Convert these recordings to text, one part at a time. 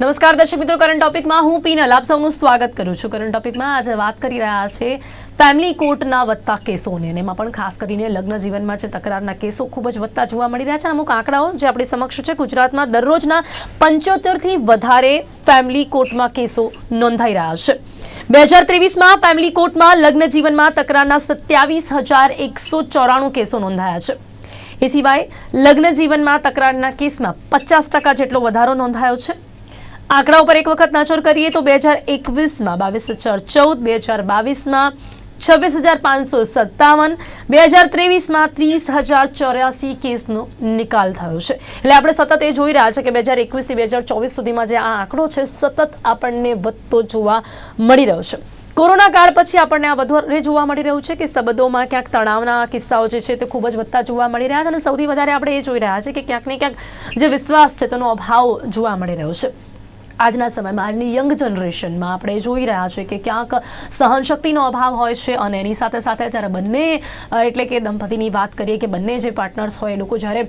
નમસ્કાર દર્શક મિત્રો કરંટ ટોપિકમાં હું પીનલ આપ સૌનું સ્વાગત કરું છું. કરંટ ટોપિકમાં આજે વાત કરી રહ્યા છે ફેમિલી કોર્ટના વધતા કેસોને અને એમાં પણ ખાસ કરીને લગ્ન જીવનમાં જે તકરારના કેસો ખૂબ જ વધતા જોવા મળી રહ્યા છે. અમુક આંકડાઓ જે આપણી સમક્ષ છે, ગુજરાતમાં દરરોજના પંચોતેરથી વધારે ફેમિલી કોર્ટમાં કેસો નોંધાઈ રહ્યા છે. બે હજાર ત્રેવીસમાં ફેમિલી કોર્ટમાં લગ્ન જીવનમાં તકરારના સત્યાવીસ હજાર એકસો ચોરાણું કેસો નોંધાયા છે. એ સિવાય લગ્ન જીવનમાં તકરારના કેસમાં પચાસ ટકા જેટલો વધારો નોંધાયો છે. આંકડા ઉપર એક વખત નજર કરીએ તો બે હજાર એકવીસમાં બાવીસ હજાર ચૌદ, બે હજાર બાવીસમાં છવ્વીસ હજાર પાંચસો સત્તાવન, બે હજાર ત્રેવીસમાં ત્રીસ હજાર ચોર્યાસી કેસનો નિકાલ થયો છે. એટલે આપણે સતત એ જોઈ રહ્યા છે કે બે હજાર એકવીસથી બે હજાર ચોવીસ સુધીમાં જે આ આંકડો છે સતત આપણને વધતો જોવા મળી રહ્યો છે. કોરોના કાળ પછી આપણને આ વધારે જોવા મળી રહ્યું છે કે સંબંધોમાં ક્યાંક તણાવના કિસ્સાઓ જે છે તે ખૂબ જ વધતા જોવા મળી રહ્યા છે અને સૌથી વધારે આપણે એ જોઈ રહ્યા છે કે ક્યાંક ને ક્યાંક જે વિશ્વાસ છે તેનો અભાવ જોવા મળી રહ્યો છે. આજના સમયમાં આજની યંગ જનરેશનમાં આપણે જોઈ રહ્યા છીએ કે ક્યાંક સહનશક્તિનો અભાવ હોય છે અને એની સાથે સાથે જ્યારે બંને એટલે કે દંપતીની વાત કરીએ કે બંને જે પાર્ટનર્સ હોય એ લોકો જ્યારે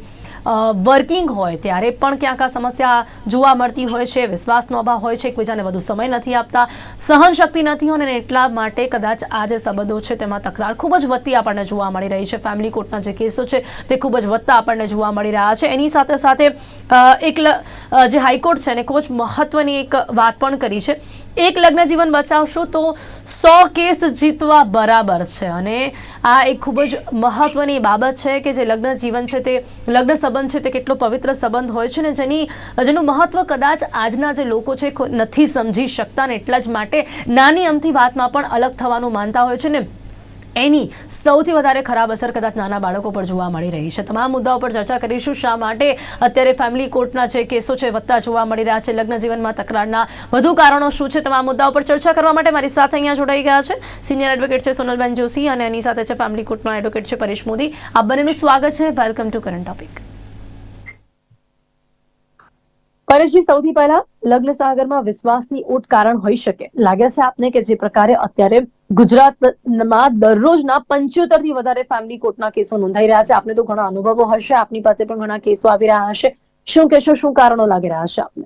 વર્કિંગ હોય ત્યારે પણ ક્યાંક આ સમસ્યા જોવા મળતી હોય છે, વિશ્વાસનો અભાવ હોય છે, એકબીજાને વધુ સમય નથી આપતા, સહનશક્તિ નથી અને એટલા માટે કદાચ આ જે સંબંધો છે તેમાં તકરાર ખૂબ જ વધતી આપણને જોવા મળી રહી છે. ફેમિલી કોર્ટના જે કેસો છે તે ખૂબ જ વધતા આપણને જોવા મળી રહ્યા છે. એની સાથે સાથે એક જે હાઈકોર્ટ છે એને ખૂબ જ મહત્વની એક વાત પણ કરી છે. એક લગ્ન જીવન બચાવશો તો સો કેસ જીતવા બરાબર છે. અને આ એક ખૂબ જ મહત્વની બાબત છે કે જે લગ્ન જીવન છે તે લગ્ન સંબંધ છે તે કેટલો પવિત્ર સંબંધ હોય છે ને જેની જેનું મહત્વ કદાચ આજના જે લોકો છે નથી સમજી શકતા ને એટલા જ માટે નાની અમથી વાતમાં પણ અલગ થવાનું માનતા હોય છે ને એની સૌથી વધારે ખરાબ અસર કદાચ નાના બાળકો પર જોવા મળી રહી છે. તમામ મુદ્દાઓ પર ચર્ચા કરીશું. શા માટે અત્યારે ફેમિલી કોર્ટના જે કેસો છે, વધતા જોવા મળી રહ્યા છે, લગ્ન જીવનમાં તકરારના વધુ કારણો શું છે, તમામ મુદ્દાઓ પર ચર્ચા કરવા માટે મારી સાથે અહીંયા જોડાઈ ગયા છે. સિનિયર એડવોકેટ છે સોનલબેન જોશી અને એની સાથે છે ફેમિલી કોર્ટના એડવોકેટ છે પરેશ મોદી. આ બંનેનું સ્વાગત છે. વેલકમ ટુ કરંટ ટોપિક પરેશજી સૌથી પહેલા લગ્ન સાગરમાં વિશ્વાસની ઓટ કારણ હોઈ શકે. લાગે છે આપને કે જે પ્રકારે અત્યારે ગુજરાતમાં દરરોજના પંચોતેરથી વધારે ફેમિલી કોર્ટના કેસો નોંધાઈ રહ્યા છે. આપને તો ઘણા અનુભવો હશે આપની પાસે પણ ઘણા કેસો આવી રહ્યા હશે. શું કહેશો શું કારણો લાગી રહ્યા છે આપને?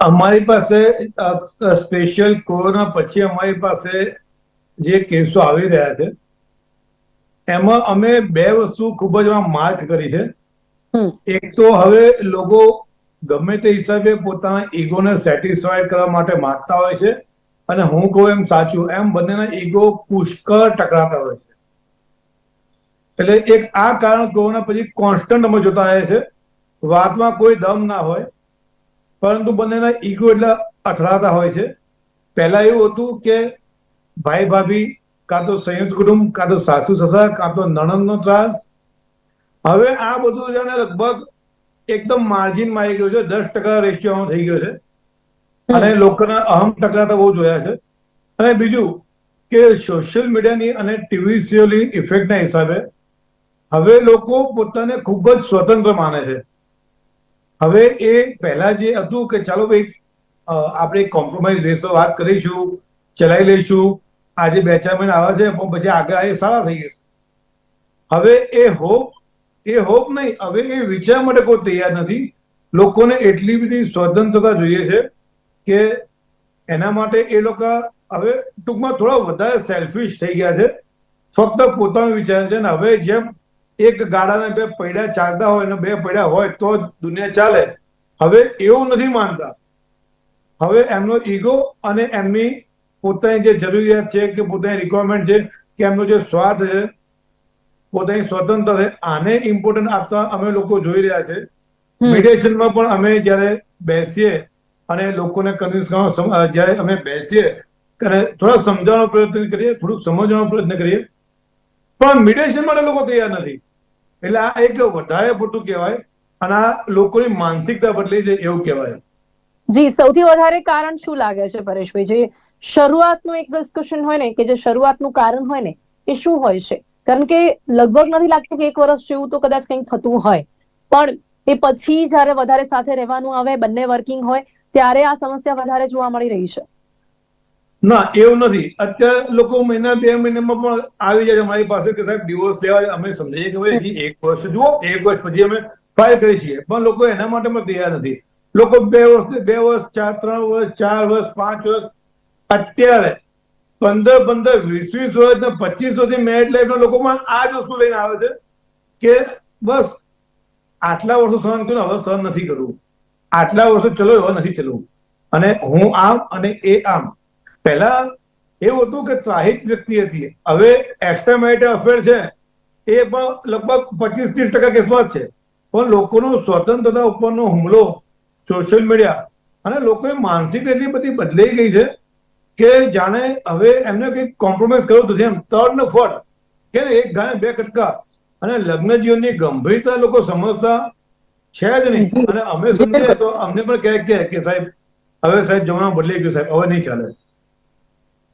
અમારી પાસે સ્પેશિયલ કોરોના પછી અમારી પાસે જે કેસો આવી રહ્યા છે એમાં અમે બે વસ્તુ ખૂબ જ માર્ક કરી છે. એક તો હવે લોકો ગમે તે હિસાબે પોતાના ઈગોને સેટિસ્ફાઈડ કરવા માટે માંગતા હોય છે. અને હું કહું એમ સાચું, એમ બંનેના ઈગો પુષ્કળ ટકરાતા હોય છે. એટલે એક આ કારણ કોરોના પછી કોન્સ્ટન્ટ અમે જોતા આવ્યા છે વાતમાં કોઈ દમ ના હોય, પરંતુ બંનેના ઈગો એટલે અથડાતા હોય છે. પહેલા એવું હતું કે ભાઈ ભાભી, કાં તો સંયુક્ત કુટુંબ, કાં તો સાસુ સસરા, કાં તો નણંદનો ત્રાસ. હવે આ બધું લગભગ એકદમ માર્જિનમાં આવી ગયો છે. દસ ટકા રેશિયો થઈ ગયો છે. અને લોકોના અહમ ટકરાતા બહુ જોયા છે. અને બીજું કે સોશિયલ મીડિયાની અને ટીવી સિરિયલની ઇફેક્ટના હિસાબે હવે લોકો પોતાને ખૂબ જ સ્વતંત્ર માને છે. હવે એ પહેલા જે હતું કે ચાલો ભાઈ આપણે કોમ્પ્રોમાઇઝ બેસ વાત કરીશું ચલાવી લઈશું. આજે બે ચાર મહિના આવે છે પણ પછી આગળ એ સારા થઈ જશે. હવે એ હોપ એ હોપ નહીં. હવે એ વિચાર માટે કોઈ તૈયાર નથી. લોકોને એટલી બધી સ્વતંત્રતા જોઈએ છે કે એના માટે એ લોકો હવે ટૂંકમાં થોડા વધારે સેલ્ફિશ થઈ ગયા છે. ફક્ત પોતાનું વિચાર છે ને હવે જેમ એક ગાડાને બે પૈડા ચાલતા હોય અને બે પૈડા હોય તો દુનિયા ચાલે. હવે એવું નથી માનતા. હવે એમનો ઈગો અને એમની પોતાની જે જરૂરિયાત છે કે પોતાની રિક્વાયરમેન્ટ છે કે એમનો જે સ્વાર્થ છે પોતાની સ્વતંત્ર છે. આને ઇમ્પોર્ટન્ટ આપતા અમે લોકો જોઈ રહ્યા છે. મીડિયેશનમાં પણ અમે જ્યારે બેસીએ અને લોકોને કન્વિન્સ કરવા જ્યારે અમે બેસીએ અને થોડા સમજાવવાનો પ્રયત્ન કરીએ થોડુંક સમજવાનો પ્રયત્ન કરીએ. પણ મીડિયેશન માટે લોકો તૈયાર નથી. એટલે આ એક વધારે પૂરતું કહેવાય અને આ લોકોની માનસિકતા બદલી છે એવું કહેવાય. જી સૌથી વધારે કારણ શું લાગે છે પરેશભાઈ? જે શરૂઆતનું એક ડિસ્કશન હોય ને કે જે શરૂઆતનું કારણ હોય ને એ શું હોય છે? કારણ કે લગભગ નથી લાગતું કે એક વર્ષ જેવું તો કદાચ કંઈક થતું હોય. પણ એ પછી જ્યારે વધારે સાથે રહેવાનું આવે, બંને વર્કિંગ હોય, ત્યારે આ સમસ્યા વધારે જોવા મળી રહી છે. ના, એવું નથી. અત્યારે લોકો મહિના, બે મહિનામાં પણ આવી જાય અમારી પાસે કે સાહેબ ડિવોર્સ લેવા અમે સમજાઈએ કે ભાઈ એક વર્ષ જુઓ, એક વર્ષ પછી અમે ફાઇલ કરી છીએ પણ લોકો એના માટે પણ તૈયાર નથી. લોકો બે વર્ષ બે વર્ષ, ચાર, ત્રણ વર્ષ, ચાર વર્ષ, પાંચ વર્ષ અત્યારે પંદર પંદર, વીસ વીસ વર્ષ ને પચીસ વર્ષથી મેરિટ લાઈફના લોકો પણ આ જ વસ્તુ લઈને આવે છે કે બસ આટલા વર્ષો સહન કર્યું હવે સહન નથી કરવું. આટલા વર્ષો ચલો હવે નથી ચલવું. અને હું આમ અને એ આમ. પહેલા એવું હતું કે ત્રાહિત વ્યક્તિ હતી. હવે એક્સ્ટ્રા મેરિટલ અફેર છે. એ પણ લગભગ પચીસ ત્રીસ ટકા કેસમાં જ છે. પણ લોકોનો સ્વતંત્રતા ઉપરનો હુમલો સોશિયલ મીડિયા અને લોકોએ માનસિક એટલી બધી બદલાઈ ગઈ છે. કે જાણે હવે એમને કંઈક કોમ્પ્રોમાઇઝ કરવું હતું એમ તડ ને કે એક ગાને બે કટકા. અને લગ્ન જીવનની ગંભીરતા લોકો સમજતા છે જ નહીં. અને અમે સમજે તો અમને પણ કહે કે કે સાહેબ હવે સાહેબ જમાનો બદલાઈ ગયો સાહેબ હવે નહીં ચાલે.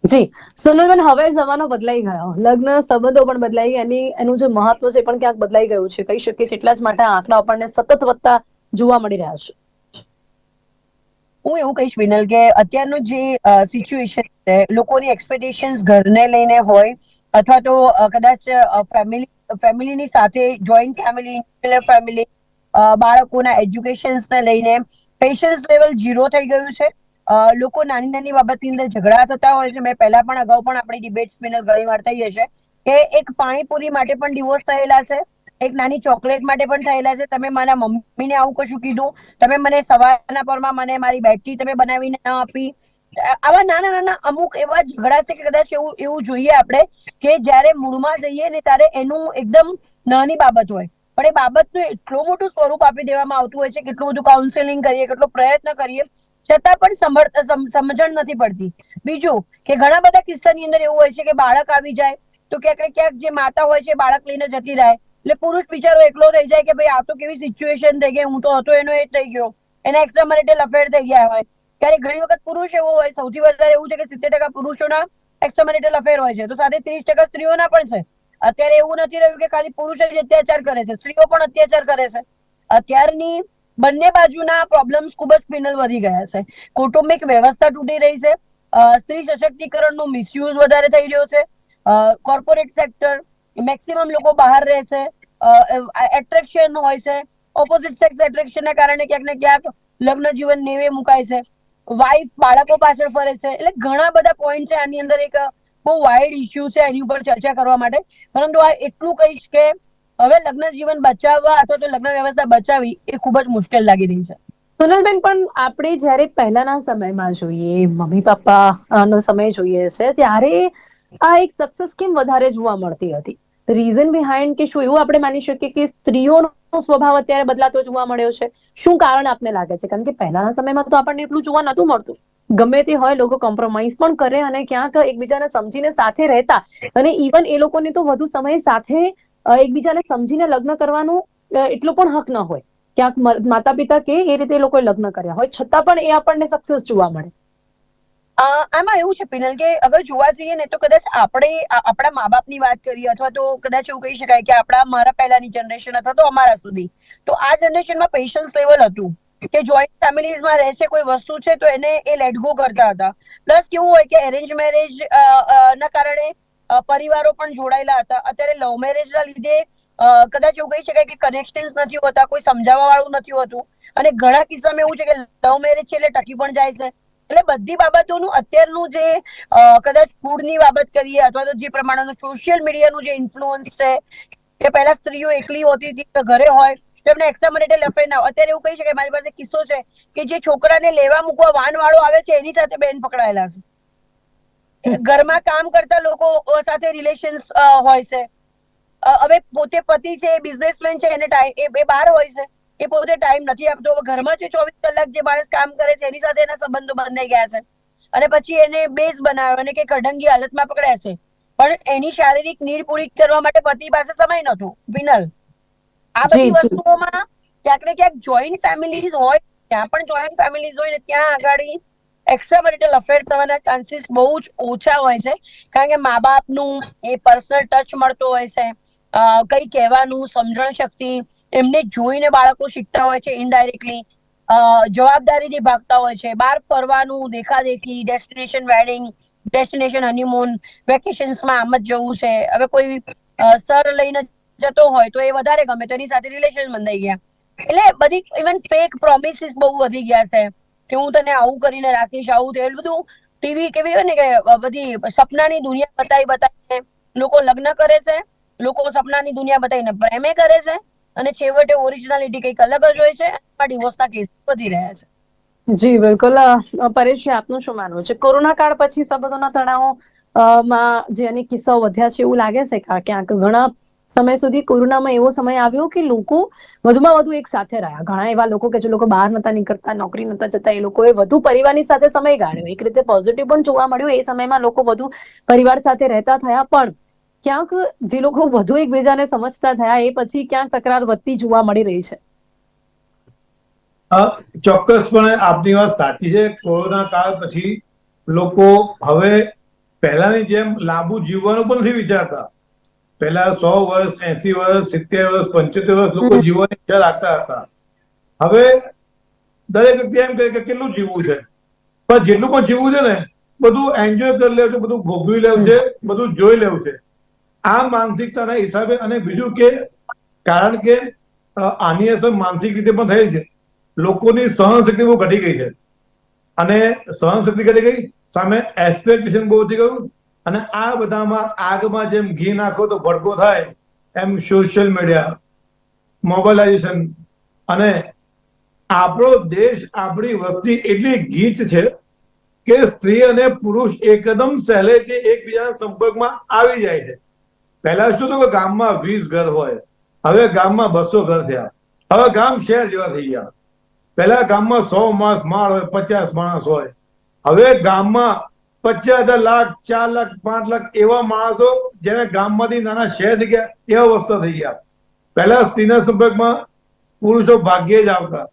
જી. સોનલબેન હવે જમાનો બદલાઈ ગયો. લગ્ન સંબંધો પણ બદલાઈ ગયા. એની એનું જે મહત્વ છે પણ ક્યાંક બદલાઈ ગયું છે. કહી શકીએ છીએ એટલા જ માટે આંકડા આપણને સતત વધતા જોવા મળી રહ્યા છે. હું એવું કહીશ, વિનલ, કે અત્યારનું જે સિચ્યુએશન છે, લોકોની એક્સપેક્ટેશન્સ ઘરને લઈને હોય, અથવા તો કદાચ ફેમિલી ફેમિલીની સાથે જોઈન્ટ ફેમિલી ન્યુક્લિયર ફેમિલી બાળકોના એજ્યુકેશન્સને લઈને પેશન્સ લેવલ ઝીરો થઈ ગયું છે. લોકો નાની નાની બાબતની અંદર ઝઘડા થતા હોય છે. મેં પહેલા પણ અગાઉ પણ આપણી ડિબેટ્સ વિનલ ઘણી વાર થઈ હશે કે એક પાણીપુરી માટે પણ ડિવોર્સ થયેલા છે. એક નાની ચોકલેટ માટે પણ થયેલા છે. તમે મારા મમ્મીને આવું કશું કીધું? તમે મને સવારના પરમાં મને મારી બેટરી તમે બનાવીને ન આપી. આવા નાના નાના અમુક એવા ઝઘડા છે કે કદાચ એવું એવું જોઈએ આપણે કે જ્યારે મૂળમાં જઈએ ને ત્યારે એનું એકદમ નાની બાબત હોય. પણ એ બાબતનું એટલું મોટું સ્વરૂપ આપી દેવામાં આવતું હોય છે, કેટલું બધું કાઉન્સેલિંગ કરીએ, કેટલો પ્રયત્ન કરીએ, છતાં પણ સમજણ નથી પડતી. બીજું કે ઘણા બધા કિસ્સાની અંદર એવું હોય છે કે બાળક આવી જાય તો ક્યાંક ક્યાંક જે માતા હોય છે બાળક લઈને જતી રહે. એટલે પુરુષ બિચારો એકલો થઈ જાય કે ભાઈ આ તો કેવી સિચ્યુએશન થઈ ગઈ, હું તો હતો, એનો એ થઈ ગયો. એના એક્ઝામ માટે અફેર થઈ ગયા હોય. ત્યારે ઘણી વખત પુરુષ એવો હોય, સૌથી વધારે એવું છે કે સિત્તેર ટકા પુરુષોના એક્ઝામ માટે અફેર હોય છે. તો સાથે ત્રીસ ટકા સ્ત્રીઓના પણ છે. અત્યારે એવું નથી રહ્યું કે ખાલી પુરુષ જ અત્યાચાર કરે છે. સ્ત્રીઓ પણ અત્યાચાર કરે છે. અત્યારની બંને બાજુના પ્રોબ્લેમ્સ ખૂબ જ ફિનલ વધી ગયા છે. કૌટુંબિક વ્યવસ્થા તૂટી રહી છે. સ્ત્રી સશક્તિકરણનો મિસયુઝ વધારે થઈ રહ્યો છે. કોર્પોરેટ સેક્ટર મેક્સિમમ લોકો બહાર રહે છે એટ્રેક્શન હોય છે. ઓપોઝિટ સેક્સ એટ્રેક્શનના કારણે ક્યાંક ને ક્યાંક લગ્ન જીવન નેવે મુકાય છે. વાઇફ બાળકો પાછળ ફરે છે. એટલે ઘણા બધા પોઈન્ટ છે આની અંદર એક બહુ વાઇડ ઇસ્યુ છે એની ઉપર ચર્ચા કરવા માટે. પરંતુ આ એટલું કહીશ કે હવે લગ્ન જીવન બચાવવા અથવા તો લગ્ન વ્યવસ્થા બચાવવી એ ખૂબ જ મુશ્કેલ લાગી રહી છે. સોનલબેન, પણ આપણે જ્યારે પહેલાના સમયમાં જોઈએ, મમ્મી પપ્પા નો સમય જોઈએ છે, ત્યારે આ એક સક્સેસ કેમ વધારે જોવા મળતી હતી? રીઝન બિહાઇન્ડ કે શું? એવું આપણે માની શકીએ કે સ્ત્રીઓનો સ્વભાવ અત્યારે બદલાતો જોવા મળ્યો છે. શું કારણ આપને લાગે છે? કારણ કે પહેલાના સમયમાં તો આપણને એટલું જોવા નતું મળતું. ગમે તે હોય, લોકો કોમ્પ્રોમાઇઝ પણ કરે અને ક્યાંક એકબીજાને સમજીને સાથે રહેતા. અને ઇવન એ લોકોને તો વધુ સમય સાથે એકબીજાને સમજીને લગ્ન કરવાનો એટલો પણ હક ન હોય. ક્યાંક માતા પિતા કે એ રીતે લોકોએ લગ્ન કર્યા હોય. છતાં પણ એ આપણને સક્સેસ જોવા મળે. આમાં એવું છે, પિનલ, કે અગર જોવા જઈએ ને, તો કદાચ આપણે આપણા મા બાપની વાત કરીએ અથવા તો કદાચ એવું કહી શકાય કે આપણા મારા પહેલાની જનરેશન અથવા તો અમારા સુધી. તો આ જનરેશનમાં પેશન્સ લેવલ હતું. કે જોઈન્ટ ફેમિલીઝમાં રહે છે, કોઈ વસ્તુ છે, તો એને એ લેટ ગો કરતા હતા. પ્લસ કેવું હોય કે એરેન્જ મેરેજ ના કારણે પરિવારો પણ જોડાયેલા હતા. અત્યારે લવ મેરેજ ના લીધે કદાચ એવું કહી શકાય કે કનેક્શન્સ નથી હોતા, કોઈ સમજાવવા વાળું નથી હોતું. અને ઘણા કિસ્સામાં એવું છે કે લવ મેરેજ છે એટલે ટકી પણ જાય છે. એટલે બધી બાબતોનું અત્યારનું જે કદાચ ફૂડની બાબત કરીએ અથવા તો જે પ્રમાણેનું સોશિયલ મીડિયાનું જે ઇન્ફ્લુઅન્સ છે, કે પહેલા સ્ત્રીઓ એકલી હોતી હતી ઘરે હોય, તો એમને એક્સ્ટ્રા મેરિટલ ના અત્યારે એવું કહી શકાય, મારી પાસે કિસ્સો છે કે જે છોકરાને લેવા મૂકવા વાન વાળો આવે છે, એની સાથે બેન પકડાયેલા છે. ઘરમાં કામ કરતા લોકો સાથે રિલેશન્સ હોય છે. હવે પોતે પતિ છે બિઝનેસમેન છે, એને એ બહાર હોય છે. એ પોતે ટાઈમ નથી આપતો. હવે ઘરમાં જે ચોવીસ કલાક જે માણસ કામ કરે છે એની સાથે એના સંબંધો બંધાઈ ગયા છે. અને પછી એને બેઝ બનાવ્યો અને કે કઢંગી હાલતમાં પકડ્યા છે. પણ એની શારીરિક નીડ પૂરી કરવા માટે પતિ પાસે સમય નતો વિનલ આ બધી. વસ્તુઓમાં ક્યાંક ને ક્યાંક જોઈન્ટ ફેમિલીઝ હોય ત્યાં પણ જોઈન્ટ ફેમિલીઝ હોય ને ત્યાં આગળ એક્સ્ટ્રા મેરિટલ અફેર થવાના ચાન્સીસ બહુ જ ઓછા હોય છે. કારણ કે મા બાપનું એ પર્સનલ ટચ મળતો હોય છે. કઈ કહેવાનું સમજણ શક્તિ એમને જોઈને બાળકો શીખતા હોય છે ઇનડાયરેક્ટલી જવાબદારીથી ભાગતા હોય છે. બહાર ફરવાનું, દેખાદેખી ડેસ્ટિનેશન વેડિંગ ડેસ્ટિનેશન હનીમૂન વેકેશન્સમાં આમ જ જવું છે. હવે કોઈ સર લઈને જતો હોય તો એ વધારે ગમે તો એની સાથે રિલેશન બંધાઈ ગયા. એટલે બધી ઇવન ફેક પ્રોમિસીસ બહુ વધી ગયા છે કે હું તને આવું કરીને રાખીશ, આવું તે બધું ટીવી કેવી હોય ને કે બધી સપનાની દુનિયા બતાવી બતાવીને લોકો લગ્ન કરે છે, લોકો સપનાની દુનિયા બતાવીને પ્રેમે કરે છે અને છેવટે ઓરિજિનાલિટી કંઈક અલગ જ હોય છે ડિવોર્સના કેસ વધી રહ્યા છે. જી, બિલકુલ. પરેશ આપનું શું માનવું છે? કોરોના કાળ પછી સંબંધોના તણાવો માં જે અનેક કિસ્સાઓ વધ્યા છે એવું લાગે છે કે? ક્યાંક ઘણા સમય સુધી કોરોનામાં એવો સમય આવ્યો કે લોકો વધુમાં વધુ એક સાથે રહ્યા. ઘણા એવા લોકો કે જે લોકો બહાર નતા નીકળતા, નોકરી નતા જતા, એ લોકોએ વધુ પરિવારની સાથે સમય ગાળ્યો. એક રીતે પોઝિટિવ પણ જોવા મળ્યું, એ સમયમાં લોકો વધુ પરિવાર સાથે રહેતા થયા, પણ ક્યાંક જે લોકો વધુ એકબીજાને સમજતા થયા એ પછી ક્યાંક તકરાર વધતી જોવા મળી રહી છે. ચોક્કસપણે આપની વાત સાચી છે. કોરોના કાળ પછી લોકો હવે પહેલાની જેમ લાંબુ જીવવાનું પણ નથી વિચારતા. પહેલા સો વર્ષ એસી વર્ષ સિત્તેર વર્ષ પંચોતેર વર્ષ લોકો. જીવવાની ઈચ્છા રાખતા હતા. હવે દરેક વ્યક્તિ એમ કહે કે કેટલું જીવવું છે? પણ જેટલું પણ જીવવું છે ને બધું એન્જોય કરી લેવું છે બધું ભોગવી લેવું છે બધું જોઈ લેવું છે. આ માનસિકતાના હિસાબે અને બીજું કે, કારણ કે આની અસર માનસિક રીતે પણ થઈ છે. લોકોની સહનશક્તિ બહુ ઘટી ગઈ છે. અને સહનશક્તિ ઘટી ગઈ, સામે એક્સપેક્ટેશન બહુ વધી ગયું અને આ બધામાં આગમાં જેમ ઘી નાખો તો ભડકો થાય, એમ સોશિયલ મીડિયા મોબાઈલાઇઝેશન અને આપણો દેશ આપણી વસ્તી એટલી ગીચ છે કે સ્ત્રી અને પુરુષ એકદમ સહેલેથી એકબીજાના સંપર્કમાં આવી જાય છે. પહેલા શું હતું કે ગામમાં વીસ ઘર હોય, હવે ગામમાં બસો ઘર થયા. હવે ગામ શહેર જેવા થઈ ગયા. પહેલા ગામમાં સો માણસ, માળ હોય, પચાસ માણસ હોય. હવે ગામમાં પચાસ હજાર લાખ, ચાર લાખ, પાંચ લાખ એવા માણસો જેને ગામમાંથી નાના શહેર થઈ ગયા એવા અવસ્થા થઈ ગયા. પહેલા સ્ત્રીના સંપર્કમાં પુરુષો ભાગ્યે જ આવતા.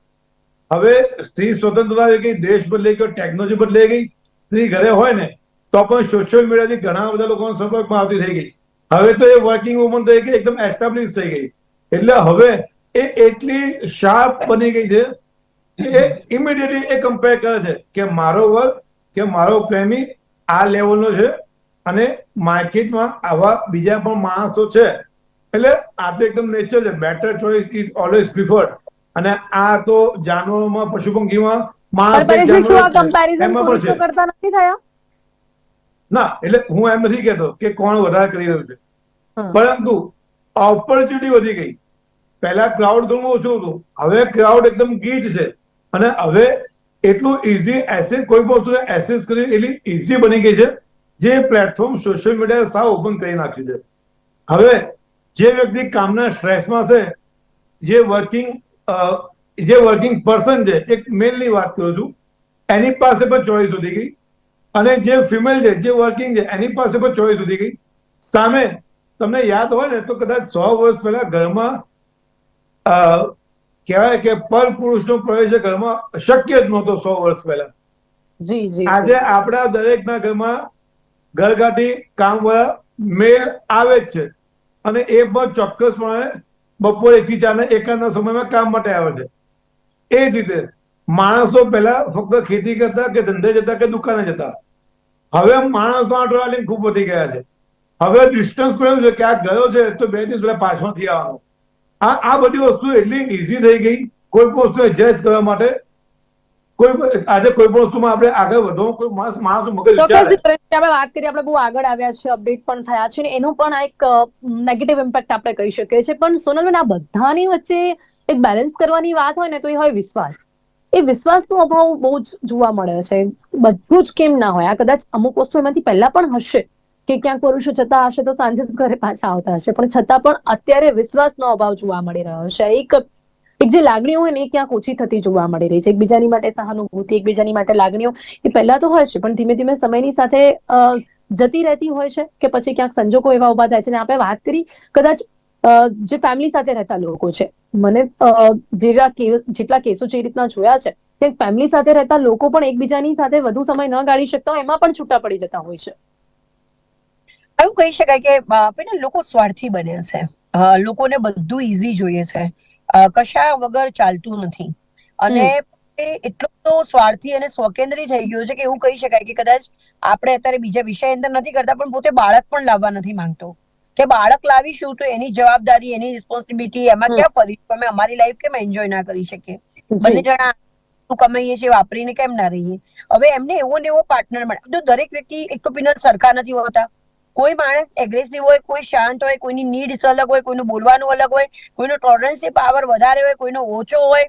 હવે સ્ત્રી સ્વતંત્રતા થઈ ગઈ, દેશ બદલાઈ ગયો ટેકનોલોજી બદલાઈ ગઈ. સ્ત્રી ઘરે હોય ને, તો પણ સોશિયલ મીડિયાથી ઘણા બધા લોકોના સંપર્કમાં આવતી થઈ ગઈ. હવે તો એ વર્કિંગ વુમન થઈ ગઈ એકદમ એસ્ટાબ્લિશ થઈ ગઈ. એટલે હવે એ એટલી શાર્પ બની ગઈ છે કે ઇમિડિયેટલી એ કમ્પેર કરે છે કે મારો વર્ક કે મારો પ્રેમી આ લેવલનો છે અને માર્કેટમાં આવા બીજા પણ માણસો છે. એટલે આ તો એકદમ નેચર છે. Better choice is always preferred અને આ તો જાનવરોમાં પશુ પંખીમાં માણસ. કરતા નથી થયા? ના એટલે હું એમ નથી કહેતો કે કોણ વધારે કરી રહ્યું છે. પરંતુ ઓપોર્ચ્યુનિટી વધી ગઈ. પહેલા ક્રાઉડ ઘણું ઓછું હતું. હવે ક્રાઉડ એકદમ ગીચ છે. અને હવે એટલું ઇઝી એસેસ કોઈ પણ વસ્તુને એસેસ કરી એટલી ઇઝી બની ગઈ છે જે પ્લેટફોર્મ સોશિયલ મીડિયા સાવ ઓપન કરી નાખ્યું છે. હવે જે વ્યક્તિ કામના સ્ટ્રેસમાં છે જે વર્કિંગ જે વર્કિંગ પર્સન છે એક મેલની વાત કરું છું એની પાસે પણ ચોઈસ વધી ગઈ. અને જે ફિમેલ છે જે વર્કિંગ છે એની પાસે પણ ચોઈસ વધી ગઈ. સામે તમને યાદ હોય ને તો કદાચ સો વર્ષ પહેલા ઘરમાં કહેવાય કે પર પુરુષનો પ્રવેશ ઘરમાં શક્ય જ નહોતો સો વર્ષ પહેલા. આજે આપણા દરેકના ઘરમાં ઘરગાંઠી કામવાળા મેળ આવે જ છે. અને એ પણ ચોક્કસપણે બપોરે એકથી ચાર એકાદના સમયમાં કામ માટે આવે છે. એ જ રીતે માણસો પહેલા ફક્ત ખેતી કરતા કે ધંધે જતા કે દુકાને જતા. હવે માણસો આ ટ્રાવેલિંગ ખૂબ વધી ગયા છે. હવે ડિસ્ટન્સ એવું છે કે આ ગયો છે તો બે દિવસ પહેલા પાછો નથી આવવાનો. આ આ બધી વસ્તુ એટલી ઈઝી થઈ ગઈ. કોઈ પણ વસ્તુ એડજસ્ટ કરવા માટે કોઈ આજે કોઈ પણ વસ્તુમાં આપણે આગળ વધો કોઈ માણસ માણસ મગજ આપણે વાત કરીએ આપણે બહુ આગળ આવ્યા છે અપડેટ પણ થયા છે ને એનો પણ એક નેગેટિવ ઇમ્પેક્ટ આપણે કહી શકીએ છીએ. પણ સોનલબેન આ બધાની વચ્ચે એક બેલેન્સ કરવાની વાત હોય ને તો એ હોય વિશ્વાસ. એ વિશ્વાસનો અભાવ બહુ જ જોવા મળે છે. બધું જ કેમ ના હોય? આ કદાચ અમુક વસ્તુ એમાંથી પહેલા પણ હશે કે ક્યાંક પુરુષો જતા હશે તો સાંજે જ ઘરે પાછા આવતા હશે. પણ છતાં પણ અત્યારે વિશ્વાસનો અભાવ જોવા મળી રહ્યો છે. એક એક જે લાગણીઓ હોય ને એ ક્યાંક ઓછી થતી જોવા મળી રહી છે. એકબીજાની માટે સહાનુભૂતિ, એકબીજાની માટે લાગણીઓ એ પહેલા તો હોય છે, પણ ધીમે ધીમે સમયની સાથે જતી રહેતી હોય છે કે પછી ક્યાંક સંજોગો એવા ઊભા થાય છે ને આપણે વાત કરી, કદાચ જે ફેમિલી સાથે રહેતા લોકો છે મને જેટલા જેટલા કેસો જે રીતના જોયા છે કે ફેમિલી સાથે રહેતા લોકો પણ એકબીજાની સાથે વધુ સમય ન ગાળી શકતા હોય એમાં પણ છૂટા પડી જતા હોય છે. એવું કહી શકાય કે આપણે લોકો સ્વાર્થી બને છે. લોકોને બધું ઈઝી જોઈએ છે. કશા વગર ચાલતું નથી. અને એટલો તો સ્વાર્થી અને સ્વકેન્દ્રી થઈ ગયો છે કે એવું કહી શકાય કે કદાચ આપણે અત્યારે બીજા વિષય અંદર નથી કરતા પણ પોતે બાળક પણ લાવવા નથી માંગતો. કે બાળક લાવીશું તો એની જવાબદારી એની રિસ્પોન્સિબિલિટી એમાં ક્યાં ફરી અમે અમારી લાઈફ કેમ એન્જોય ના કરી શકીએ? બંને જણા કમાઈએ છીએ વાપરીને કેમ ના રહીએ? હવે એમને એવો ને એવો પાર્ટનર મળે. તો દરેક વ્યક્તિ એક તો પિનલ સરખા નથી હોતા. કોઈ માણસ એગ્રેસિવ હોય કોઈ શાંત હોય કોઈની નીડ્સ અલગ હોય કોઈનું બોલવાનું અલગ હોય કોઈનો ટોલરન્સી પાવર વધારે હોય કોઈનો ઓછો હોય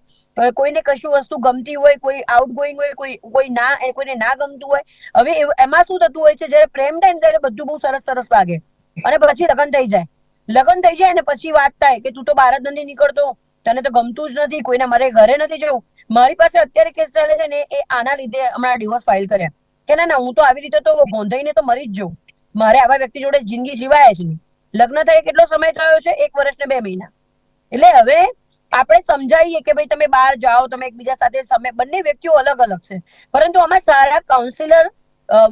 કોઈને કશું વસ્તુ ગમતી હોય કોઈ આઉટ ગોઈંગ હોય કોઈ કોઈ ના કોઈને ના ગમતું હોય. હવે એમાં શું થતું હોય છે? જ્યારે પ્રેમ થાય ને ત્યારે બધું બહુ સરસ સરસ લાગે. અને પછી લગ્ન થઈ જાય. લગ્ન થઈ જાય ને પછી વાત થાય કે તું તો બહાર જ નથી નીકળતો, તને તો ગમતું જ નથી, કોઈને મારે ઘરે નથી જવું. મારી પાસે અત્યારે કેસ ચાલે છે ને, એ આના લીધે હમણાં ડિવોર્સ ફાઇલ કર્યા. કે ના ના, હું તો આવી રીતે તો ગોંધાઈને તો મરી જ જઉં. મારે આવા વ્યક્તિ જોડે જિંદગી જીવાય જ નહીં. લગ્ન થયે કેટલો સમય થયો છે? એક વર્ષ ને બે મહિના. એટલે હવે આપણે સમજાવીએ કે ભાઈ તમે બહાર જાઓ, તમે એકબીજા સાથે સમય બંને વ્યક્તિઓ અલગ અલગ છે. પરંતુ આમાં સારા કાઉન્સિલર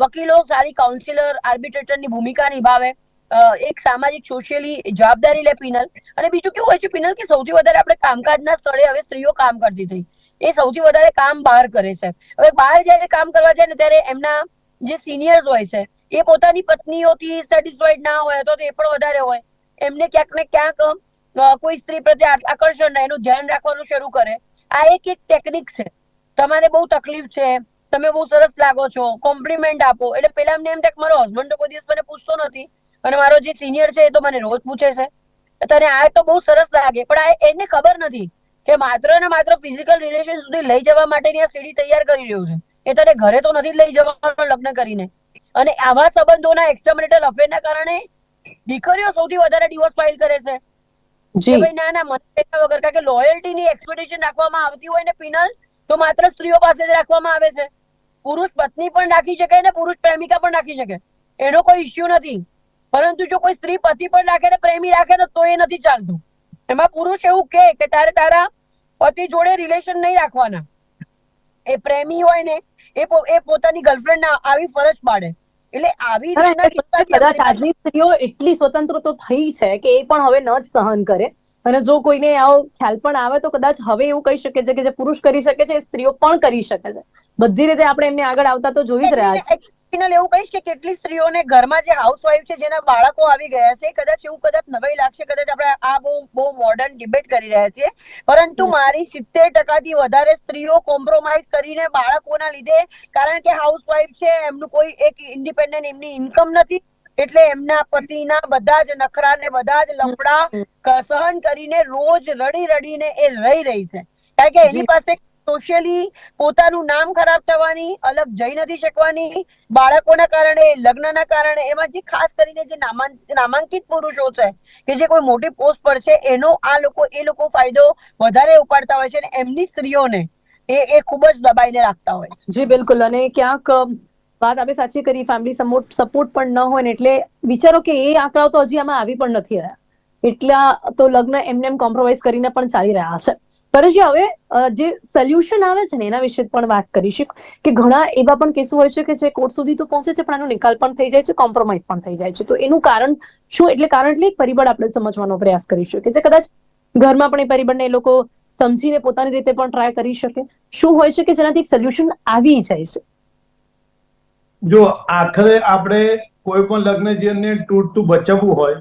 વકીલો, સારી કાઉન્સિલર આર્બિટ્રેટરની ભૂમિકા નિભાવે. એક સામાજિક, સોશિયલી જવાબદારી લે પિનલ. અને બીજું કેવું હોય છે, પિનલ, કે સૌથી વધારે આપણે કામકાજના સ્થળે હવે સ્ત્રીઓ કામ કરતી થઈ એ સૌથી વધારે કામ બહાર કરે છે. હવે બહાર જ્યારે કામ કરવા જાય ને ત્યારે એમના જે સિનિયર્સ હોય છે, એ પોતાની પત્નીઓથી સેટિસ્ફાઈડ ના હોય તો એ પણ વધારે હોય. એમને ક્યાંક ને ક્યાંક કોઈ સ્ત્રી પ્રત્યે આકર્ષણ એનું ધ્યાન રાખવાનું શરૂ કરે. આ એક એક ટેકનિક છે. તમારે બહુ તકલીફ છે. તમે બહુ સરસ લાગો છો. કોમ્પ્લિમેન્ટ આપો. એટલે પેલા એમને એમ થાય મારો હસબન્ડ તો કોઈ દિવસ મને પૂછતો નથી. અને મારો જે સિનિયર છે એ તો મને રોજ પૂછે છે. તને આ તો બહુ સરસ લાગે પણ આ એને ખબર નથી કે માત્ર ને માત્ર ફિઝિકલ રિલેશન સુધી લઈ જવા માટેની આ સીડી તૈયાર કરી રહ્યું છે. એ તને ઘરે તો નથી લઈ જવાનું લગ્ન કરીને. અને આવા સંબંધોના એક્સ્ટ્રામેરિટલ અફેરના કારણે દીકરીઓ સૌથી વધારે ડિવોર્સ ફાઇલ કરે છે. જી. ભાઈ ના ના મને વગર કારણ કે લોયલ્ટી ની એક્સપેક્ટેશન રાખવામાં આવતી હોય ને પિનલ તો માત્ર સ્ત્રીઓ પાસે જ રાખવામાં આવે છે. પુરુષ પત્ની પણ રાખી શકે ને પુરુષ પ્રેમિકા પણ રાખી શકે. એનો કોઈ ઇશ્યુ નથી. પરંતુ જો કોઈ સ્ત્રી પતિ પણ રાખે ને પ્રેમી રાખે ને તો એ નથી ચાલતું. એમાં પુરુષ એવું કે કે તારે તારા પતિ જોડે રિલેશન નહીં રાખવાના. એ પ્રેમી હોય ને એ એ પોતાની ગર્લફ્રેન્ડ ના આવી ફરજ પાડે. એટલે આવી હવે કદાચ આજની સ્ત્રીઓ એટલી સ્વતંત્ર તો થઈ છે કે એ પણ હવે ન જ સહન કરે. અને જો કોઈને આવો ખ્યાલ પણ આવે તો કદાચ હવે એવું કહી શકે છે કે જે પુરુષ કરી શકે છે એ સ્ત્રીઓ પણ કરી શકે છે. બધી રીતે આપણે એમને આગળ આવતા તો જોઈ જ રહ્યા છીએ. ફિનલ એવું કહીશ કે કેટલી સ્ત્રીઓને ઘરમાં જે હાઉસવાઈફ છે જેના બાળકો આવી ગયા છે કદાચ એવું કદાચ નવાઈ લાગશે કદાચ આપણે આ બહુ બહુ મોડર્ન ડિબેટ કરી રહ્યા છીએ. પરંતુ મારી સિત્તેર ટકાથી વધારે સ્ત્રીઓ કોમ્પ્રોમાઇઝ કરીને બાળકોના લીધે કારણ કે હાઉસવાઈફ છે એમનું કોઈ એક ઇન્ડિપેન્ડન્ટ એમની ઇન્કમ નથી એટલે એમના પતિના બધા જ નખરા ને બધા જ લફડા સહન કરીને રોજ રડી રડીને એ રહી રહી છે. કારણ કે એની પાસે સોશિયલી પોતાનું નામ ખરાબ થવાની, અલગ જઈ નથી શકવાની, બાળકોના કારણે, લગ્નના કારણે, એમાં જે ખાસ કરીને જે નામાંકિત પુરુષો છે, કે જે કોઈ મોટી પોસ્ટ પર છે, એનો આ લોકો, એ લોકો ફાયદો વધારે ઉપાડતા હોય છે અને એમની સ્ત્રીઓને એ એ ખૂબ જ દબાઈને રાખતા હોય છે. જી, બિલકુલ. અને ક્યાંક વાત આપણે સાચી કરી ફેમિલી સપોર્ટ સપોર્ટ પણ ન હોય ને એટલે વિચારો કે એ આંકડાઓ તો હજી આમાં આવી પણ નથી રહ્યા. એટલા તો લગ્ન એમને એમ કોમ્પ્રોમાઇઝ કરીને પણ ચાલી રહ્યા છે. પરેશજી હવે જે સોલ્યુશન આવે છે ને, એના વિશે પણ વાત કરીશું કે ઘણા એવા પણ કેસો હોય છે કે જે કોર્ટ સુધી તો પહોંચે છે, પણ એનો નિકાલ પણ થઈ જાય છે કોમ્પ્રોમાઇઝ પણ થઈ જાય છે. તો એનું કારણ શું? એટલે કારણ એટલે એક પરિબળ આપણે સમજવાનો પ્રયાસ કરીશું કે જે કદાચ ઘરમાં પણ એ પરિબળને એ લોકો સમજીને પોતાની રીતે પણ ટ્રાય કરી શકે. શું હોય છે કે જેનાથી એક સોલ્યુશન આવી જાય છે? જો આખરે આપણે કોઈ પણ લગ્ન જીવનને તૂટતું બચાવવું હોય.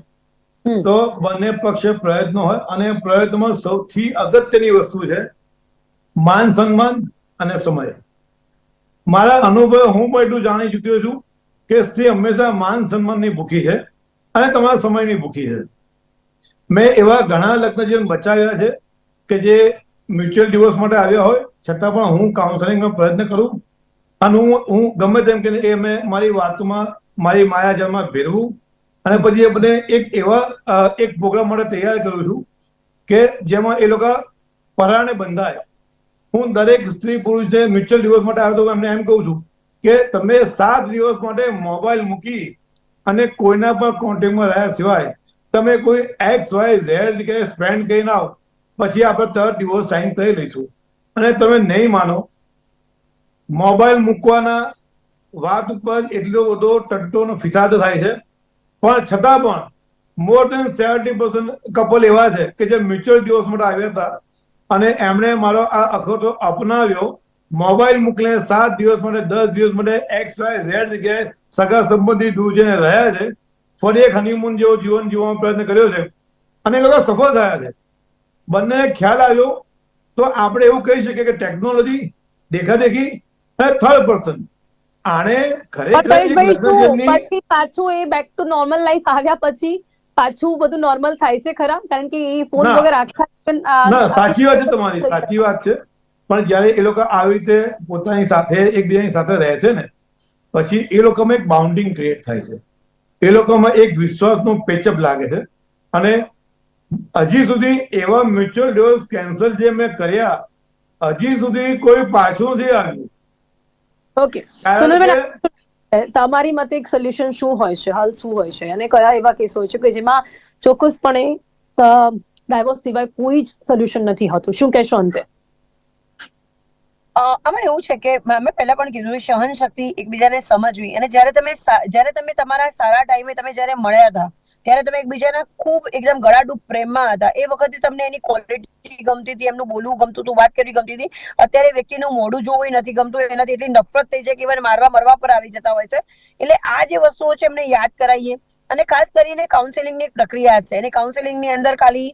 તો બંને પક્ષે પ્રયત્નો હોય અને પ્રયત્નમાં સૌથી અગત્યની વસ્તુ છે માન સન્માન અને સમય. મારા અનુભવ હું પણ એટલું જાણી ચૂક્યો છું કે સ્ત્રી હંમેશા માન સન્માનની ભૂખી છે અને તમારા સમયની ભૂખી છે. મેં એવા ઘણા લગ્ન બચાવ્યા છે કે જે મ્યુચ્યુઅલ ડિવોર્સ માટે આવ્યા હોય, છતાં પણ હું કાઉન્સેલિંગનો પ્રયત્ન કરું અને હું હું ગમે તેમ કે એ મેં મારી વાતમાં, મારી માયાજાળમાં ભેરવું અને પછી એ બધે એક એવા એક પ્રોગ્રામ માટે તૈયાર કરું છું કે જેમાં એ લોકો પરાણે બંધાય. હું દરેક સ્ત્રી પુરુષને મ્યુચ્યુઅલ ડિવોર્સ માટે આવ્યો તો એમને એમ કહું છું કે તમે સાત દિવસ માટે મોબાઈલ મૂકી અને કોઈના પણ કોન્ટેક્ટમાં રહ્યા સિવાય તમે કોઈ એક્સ વાય ઝેડ કે સ્પેન્ડ કરીને આવો પછી આપણે તરત ડિવોર્સ સાઇન કરી લઈશું. અને તમે નહીં માનો, મોબાઈલ મૂકવાના વાત ઉપર એટલો બધો ટટ્ટોનો ફિસાદ થાય છે પણ છતાં પણ more than seventy percent couple એવા છે કે જે મ્યુચ્યુઅલ ડિવોર્સ માટે આવ્યા હતા. અને એમણે મારો આ અખોટો અપનાવ્યો. મોબાઈલ મોકલીને સાત દિવસ માટે, દસ દિવસ માટે એક્સ વાય ઝેડ જગ્યાએ સગા સંબંધી દૂર જઈને રહ્યા છે. ફરી એક હનીમૂન જેવો જીવન જીવવાનો પ્રયત્ન કર્યો છે. અને એ લોકો સફળ થયા છે. બંને ખ્યાલ આવ્યો તો આપણે એવું કહી શકીએ કે ટેકનોલોજી દેખાદેખી અને થર્ડ પર્સન આણે ખરેખર પછી પાછું એ બેક ટુ નોર્મલ લાઈફ આવ્યા પછી પાછું બધું નોર્મલ થાય છે ખરા? કારણ કે એ ફોન વગર આખા ના સાચી વાત છે તમારી સાચી વાત છે. પણ જ્યારે એ લોકો આવી રીતે પોતાની સાથે એકબીજાની સાથે રહે છે ને પછી એ લોકોમાં એક બાઉન્ડિંગ ક્રિએટ થાય છે. એ લોકોમાં એક વિશ્વાસનું પેચઅપ લાગે છે. અને હજી સુધી એવા મ્યુચ્યુઅલ ડિવોર્સ કેન્સલ જે મેં કર્યા હજી સુધી કોઈ પાછું નથી આવ્યું. ઓકે. સોનલબેન, તમારી મતે એક સોલ્યુશન શું હોય છે? હલ શું હોય છે? અને કયા એવા કેસ હોય છે કે જેમાં ચોક્કસપણે ડાયવોર્સ સિવાય કોઈ જ સોલ્યુશન નથી હોતું? શું કહેશો અંતે? અ, આમાં એવું છે કે મેં પહેલા પણ કીધું સહન શક્તિ એકબીજાને સમજવી. અને જ્યારે તમે જ્યારે તમે તમારા સારા ટાઈમે તમે જ્યારે મળ્યા હતા ત્યારે તમે એકબીજાના ખૂબ એકદમ ગળાડૂબ પ્રેમમાં હતા. એ વખતે તમને એની ક્વોલિટી ગમતી હતી, એમનું બોલવું ગમતું હતું, વાત કરવી ગમતી હતી. અત્યારે વ્યક્તિનું મોઢું જોવું નથી ગમતું, એનાથી એટલી નફરત થઈ જાય કે મારવા મરવા પર આવી જતા હોય છે. એટલે આ જે વસ્તુઓ છે એમને યાદ કરાવીએ અને ખાસ કરીને કાઉન્સેલિંગની એક પ્રક્રિયા છે. અને કાઉન્સેલિંગની અંદર ખાલી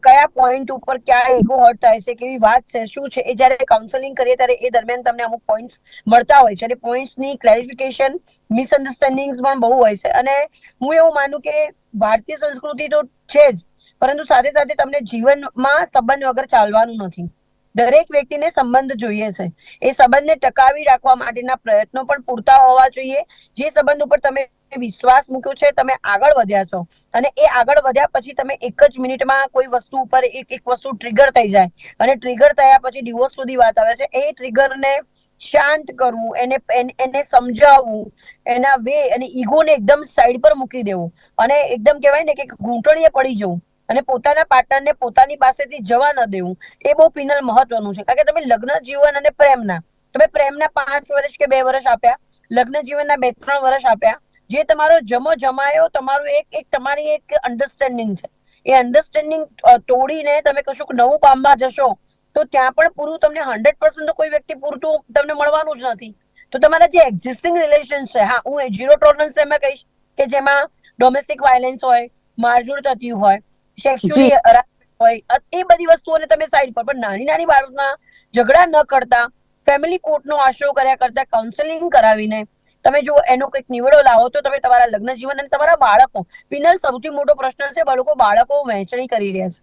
કયા પોઈન્ટ ઉપર ક્યાં ઈગો હર્ટ થાય છે, કેવી વાત છે, શું છે, એ જ્યારે કાઉન્સેલિંગ કરીએ ત્યારે એ દરમિયાન તમને અમુક પોઈન્ટ્સ મળતા હોય છે. અને પોઈન્ટ્સની ક્લેરિફિકેશન મિસઅન્ડરસ્ટેન્ડિંગ્સ પણ બહુ હોય છે. અને હું એવું માનું કે ભારતીય સંસ્કૃતિ તો છે જ, પરંતુ સાથે સાથે તમને જીવનમાં સંબંધ વગર ચાલવાનું નથી. દરેક વ્યક્તિને સંબંધ જોઈએ છે. એ સંબંધને ટકાવી રાખવા માટેના પ્રયત્નો પણ પૂરતા હોવા જોઈએ. જે સંબંધ ઉપર તમે વિશ્વાસ મૂક્યો છે, તમે આગળ વધ્યા છો. અને એ આગળ વધ્યા પછી તમે એક જ મિનિટમાં કોઈ વસ્તુ ઉપર એક એક વસ્તુ ટ્રિગર થઈ જાય. અને ટ્રિગર થયા પછી ડિવોર્સ સુધી વાત આવે છે. એ ટ્રિગરને શાંત કરવું, એને, એને- સમજાવવું, એના વે અને ઈગોને એકદમ સાઈડ પર મૂકી દેવું. અને એકદમ કહેવાય ને કે ઘૂંટણીએ પડી જવું. અને પોતાના પાર્ટનરને પોતાની પાસેથી જવા ન દેવું. એ બહુ પિનલ મહત્વનું છે. કારણ કે તમે લગ્ન જીવન અને પ્રેમના, તમે પ્રેમના પાંચ વર્ષ કે બે વર્ષ આપ્યા, લગ્ન જીવનના બે, ત્રણ વર્ષ આપ્યા જે તમારો જમો જમાયો તમારું એક એક તમારી એક અન્ડરસ્ટેન્ડિંગ છે. એ અન્ડરસ્ટેન્ડિંગ તોડીને તમે કશુંક નવું પામવા જશો તો ત્યાં પણ પૂરું તમને હંડ્રેડ પર્સન્ટ કોઈ વ્યક્તિ પૂરતું તમને મળવાનું જ નથી. તો તમારા જે એક્ઝિસ્ટિંગ રિલેશન છે હા હું ઝીરો ટોલરન્સ એમાં કહીશ કે જેમાં ડોમેસ્ટિક વાયલન્સ હોય મારઝૂડ થતી હોય સેક્સ્યુઅલી હોય એ બધી વસ્તુઓને તમે સાઈડ પર પણ નાની નાની બાબતમાં ઝઘડા ન કરતા ફેમિલી કોર્ટનો આશરો કર્યા કરતા કાઉન્સેલિંગ કરાવીને તમે જો એનો કંઈક નિવડો લાવો તો તમે તમારા લગ્ન જીવન અને તમારા બાળકો, પિનલ સૌથી મોટો પ્રશ્ન છે બાળકો બાળકો વહેંચણી કરી રહ્યા છે.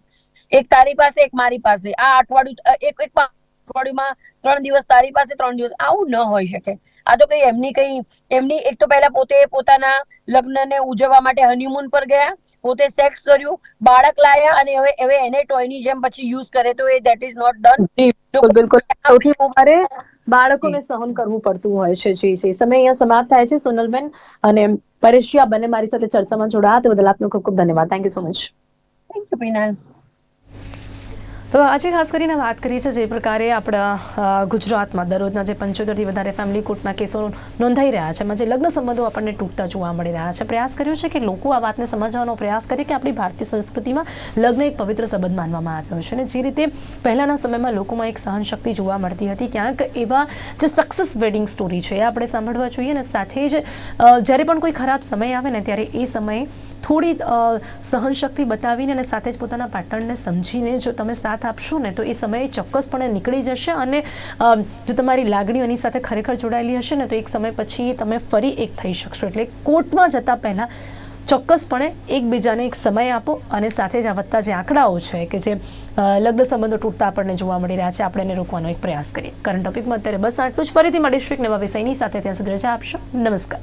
એક તારી પાસે, એક મારી પાસે. આ અઠવાડિયું એક એક અઠવાડિયુંમાં ત્રણ દિવસ તારી પાસે, ત્રણ દિવસ. આવું ન હોઈ શકે. આ તો કઈ એમની કઈ એમની એક તો પહેલા પોતે પોતાના લગ્નને ઉજવવા માટે હનીમૂન પર ગયા પોતે સેક્સ કર્યું બાળક લાયા અને હવે હવે એને ટોયની જેમ પછી યુઝ કરે તો એ ધેટ ઇઝ નોટ ડન બિલકુલ. સૌથી વધારે બાળકોને સહન કરવું પડતું હોય છે જી જી. સમય અહીંયા સમાપ્ત થાય છે સોનલબેન અને પરેશિયા બંને મારી સાથે ચર્ચામાં જોડાયા. તે બદલ આપનો ખૂબ ખૂબ ધન્યવાદ. Thank you so much thank you Pinal તો આજે ખાસ કરીને વાત કરી છે જે પ્રકારે આપણા ગુજરાતમાં દરરોજના જે પંચોતેરથી વધારે ફેમિલી કોર્ટના કેસો નોંધાઈ રહ્યા છે જે લગ્ન સંબંધો આપણને તૂટતા જોવા મળી રહ્યા છે, પ્રયાસ કર્યો છે કે લોકો આ વાતને સમજવાનો પ્રયાસ કરે કે આપણી ભારતીય સંસ્કૃતિમાં લગ્ન એક પવિત્ર સંબંધ માનવામાં આવ્યો છે અને જે રીતે પહેલાંના સમયમાં લોકોમાં એક સહનશક્તિ જોવા મળતી હતી, ક્યાંક એવા જે સક્સેસ વેડિંગ સ્ટોરી છે એ આપણે સાંભળવા જોઈએ અને સાથે જ જ્યારે પણ કોઈ ખરાબ સમય આવે ને ત્યારે એ સમયે થોડી સહનશક્તિ બતાવીને અને સાથે જ પોતાના પાર્ટનરને સમજીને જો તમે સાથ આપશો ને, તો એ સમયે ચોક્કસપણે નીકળી જશે અને જો તમારી લાગણીઓ એની સાથે ખરેખર જોડાયેલી હશે ને, તો એક સમય પછી તમે ફરી એક થઈ શકશો. એટલે કોર્ટમાં જતાં પહેલાં ચોક્કસપણે એકબીજાને એક સમય આપો અને સાથે જ આ વધતા જે આંકડાઓ છે કે જે લગ્ન સંબંધો તૂટતા આપણને જોવા મળી રહ્યા છે, આપણે એને રોકવાનો એક પ્રયાસ કરીએ. કરંટ ટોપિકમાં અત્યારે બસ આટલું જ. ફરીથી મળીશું એક નવા વિષયની સાથે. ત્યાં સુધી રજા આપશો. નમસ્કાર.